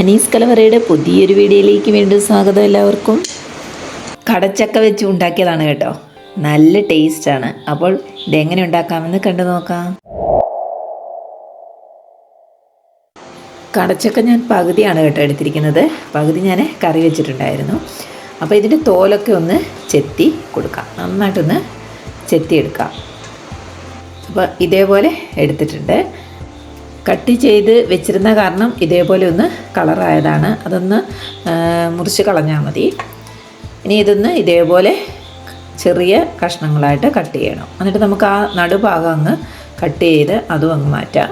അനീസ് കലവറയുടെ പുതിയൊരു വീഡിയോയിലേക്ക് വീണ്ടും സ്വാഗതം എല്ലാവർക്കും. കടച്ചക്ക വെച്ച് ഉണ്ടാക്കിയതാണ് കേട്ടോ. നല്ല ടേസ്റ്റാണ് അപ്പോൾ ഇതെങ്ങനെ ഉണ്ടാക്കാമെന്ന് കണ്ടു നോക്കാം. കടച്ചക്ക ഞാൻ പകുതിയാണ് കേട്ടോ എടുത്തിരിക്കുന്നത്. പകുതി ഞാൻ കറി വെച്ചിട്ടുണ്ടായിരുന്നു. അപ്പോൾ ഇതിന്റെ തോലൊക്കെ ഒന്ന് ചെത്തി കൊടുക്കാം. നന്നായിട്ടൊന്ന് ചെത്തി എടുക്കാം അപ്പോൾ ഇതേപോലെ എടുത്തിട്ടുണ്ട്. കട്ട് ചെയ്ത് വെച്ചിരുന്ന കാരണം ഇതേപോലെ ഒന്ന് കളറായതാണ്. അതൊന്ന് മുറിച്ച് കളഞ്ഞാൽ മതി. ഇനി ഇതൊന്ന് ഇതേപോലെ ചെറിയ കഷ്ണങ്ങളായിട്ട് കട്ട് ചെയ്യണം. എന്നിട്ട് നമുക്ക് ആ നടുഭാഗം അങ്ങ് കട്ട് ചെയ്ത് അതും അങ്ങ് മാറ്റാം.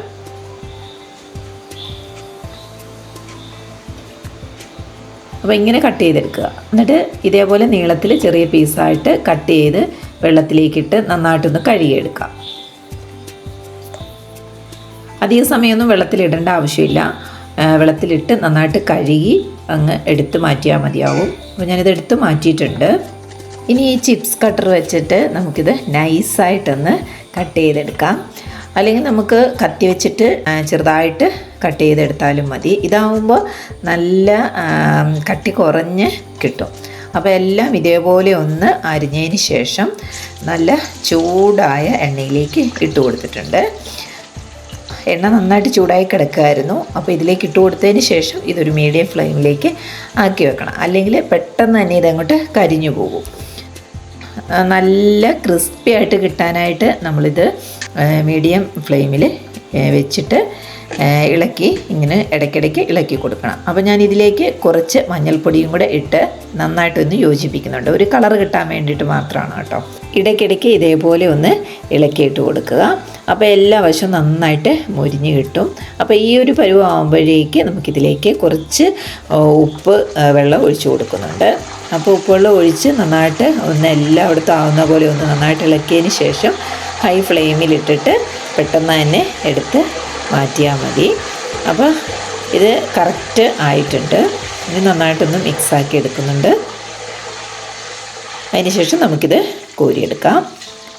അപ്പോൾ ഇങ്ങനെ കട്ട് ചെയ്തെടുക്കുക. എന്നിട്ട് ഇതേപോലെ നീളത്തിൽ ചെറിയ പീസായിട്ട് കട്ട് ചെയ്ത് വെള്ളത്തിലേക്കിട്ട് നന്നായിട്ടൊന്ന് കഴുകിയെടുക്കാം. അധിക സമയമൊന്നും വെള്ളത്തിലിടേണ്ട ആവശ്യമില്ല. വെള്ളത്തിലിട്ട് നന്നായിട്ട് കഴുകി അങ്ങ് എടുത്ത് മാറ്റിയാൽ മതിയാവും. അപ്പോൾ ഞാനിത് എടുത്ത് മാറ്റിയിട്ടുണ്ട്. ഇനി ഈ ചിപ്സ് കട്ടർ വെച്ചിട്ട് നമുക്കിത് നൈസായിട്ടൊന്ന് കട്ട് ചെയ്തെടുക്കാം. അല്ലെങ്കിൽ നമുക്ക് കത്തി വെച്ചിട്ട് ചെറുതായിട്ട് കട്ട് ചെയ്തെടുത്താലും മതി. ഇതാവുമ്പോൾ നല്ല കട്ടി കുറഞ്ഞ് കിട്ടും. അപ്പോൾ എല്ലാം ഇതേപോലെ ഒന്ന് അരിഞ്ഞതിന് ശേഷം നല്ല ചൂടായ എണ്ണയിലേക്ക് ഇട്ട് കൊടുത്തിട്ടുണ്ട്. എണ്ണ നന്നായിട്ട് ചൂടായി കിടക്കുമായിരുന്നു. അപ്പോൾ ഇതിലേക്ക് ഇട്ട് കൊടുത്തതിന് ശേഷം ഇതൊരു മീഡിയം ഫ്ലെയിമിലേക്ക് ആക്കി വെക്കണം. അല്ലെങ്കിൽ പെട്ടെന്ന് തന്നെ ഇതങ്ങോട്ട് കരിഞ്ഞു പോകും. നല്ല ക്രിസ്പി ആയിട്ട് കിട്ടാനായിട്ട് നമ്മളിത് മീഡിയം ഫ്ലെയിമിൽ വെച്ചിട്ട് ഇളക്കി ഇങ്ങനെ ഇടയ്ക്കിടയ്ക്ക് ഇളക്കി കൊടുക്കണം. അപ്പോൾ ഞാൻ ഇതിലേക്ക് കുറച്ച് മഞ്ഞൾപ്പൊടിയും കൂടെ ഇട്ട് നന്നായിട്ടൊന്ന് യോജിപ്പിക്കുന്നുണ്ട്. ഒരു കളർ കിട്ടാൻ വേണ്ടിയിട്ട് മാത്രമാണ് കേട്ടോ. ഇടയ്ക്കിടയ്ക്ക് ഇതേപോലെ ഒന്ന് ഇളക്കിയിട്ട് കൊടുക്കുക. അപ്പോൾ എല്ലാ വശവും നന്നായിട്ട് മുരിഞ്ഞ് കിട്ടും. അപ്പോൾ ഈ ഒരു പരുവാകുമ്പോഴേക്ക് നമുക്കിതിലേക്ക് കുറച്ച് ഉപ്പ് വെള്ളം ഒഴിച്ച് കൊടുക്കുന്നുണ്ട്. അപ്പോൾ ഉപ്പുവെള്ളം ഒഴിച്ച് നന്നായിട്ട് ഒന്ന് എല്ലായിടത്തും ആവുന്ന പോലെ ഒന്ന് നന്നായിട്ട് ഇളക്കിയതിന് ശേഷം ഹൈ ഫ്ലെയിമിലിട്ടിട്ട് പെട്ടെന്ന് തന്നെ എടുത്ത് മാറ്റിയാൽ മതി. അപ്പോൾ ഇത് കറക്റ്റ് ആയിട്ടുണ്ട്. ഇനി നന്നായിട്ടൊന്ന് മിക്സാക്കി എടുക്കുന്നുണ്ട്. അതിനുശേഷം നമുക്കിത് കോരിയെടുക്കാം.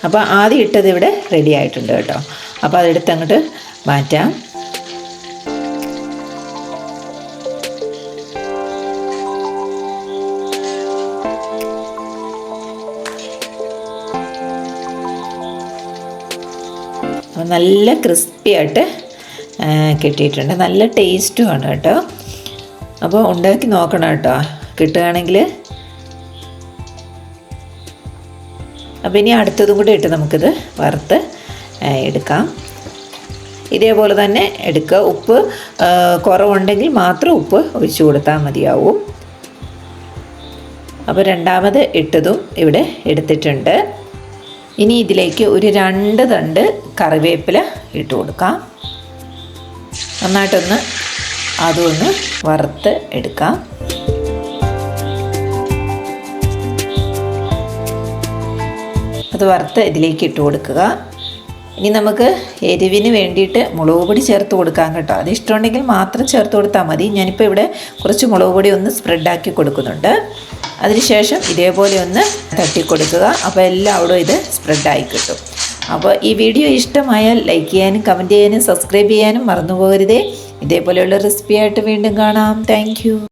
അപ്പോൾ ആദ്യം ഇട്ടത് ഇവിടെ റെഡി ആയിട്ടുണ്ട് കേട്ടോ. അപ്പോൾ അതെടുത്ത് അങ്ങോട്ട് മാറ്റാം. നല്ല ക്രിസ്പി ആയിട്ട് കിട്ടിയിട്ടുണ്ട്. നല്ല ടേസ്റ്റുമാണ് കേട്ടോ. അപ്പോൾ ഉണ്ടാക്കി നോക്കണം കേട്ടോ. കിട്ടുകയാണെങ്കിൽ. അപ്പോൾ ഇനി അടുത്തതും കൂടി ഇട്ട് നമുക്കിത് വറുത്ത് എടുക്കാം. ഇതേപോലെ തന്നെ എടുക്കുക. ഉപ്പ് കുറവുണ്ടെങ്കിൽ മാത്രം ഉപ്പ് ഒഴിച്ചു കൊടുത്താൽ മതിയാവും. അപ്പോൾ രണ്ടാമത് ഇട്ടതും ഇവിടെ എടുത്തിട്ടുണ്ട്. ഇനി ഇതിലേക്ക് ഒരു രണ്ട് തണ്ട് കറിവേപ്പില ഇട്ട് കൊടുക്കാം. നന്നായിട്ടൊന്ന് അതൊന്ന് വറുത്ത് എടുക്കാം. അത് വറുത്ത് ഇതിലേക്ക് ഇട്ട് കൊടുക്കുക. ഇനി നമുക്ക് എരിവിന് വേണ്ടിയിട്ട് മുളക് പൊടി ചേർത്ത് കൊടുക്കാം കേട്ടോ. അത് ഇഷ്ടമുണ്ടെങ്കിൽ മാത്രം ചേർത്ത് കൊടുത്താൽ മതി. ഞാനിപ്പോൾ ഇവിടെ കുറച്ച് മുളക് പൊടി ഒന്ന് സ്പ്രെഡാക്കി കൊടുക്കുന്നുണ്ട്. അതിനുശേഷം ഇതേപോലെ ഒന്ന് തട്ടി കൊടുക്കുക. അപ്പോൾ എല്ലാവിടും ഇത് സ്പ്രെഡായി കിട്ടും. അപ്പോൾ ഈ വീഡിയോ ഇഷ്ടമായാൽ ലൈക്ക് ചെയ്യാനും കമന്റ് ചെയ്യാനും സബ്സ്ക്രൈബ് ചെയ്യാനും മറന്നു പോകരുതേ ഇതേപോലെയുള്ള റെസിപ്പിയായിട്ട് വീണ്ടും കാണാം. താങ്ക്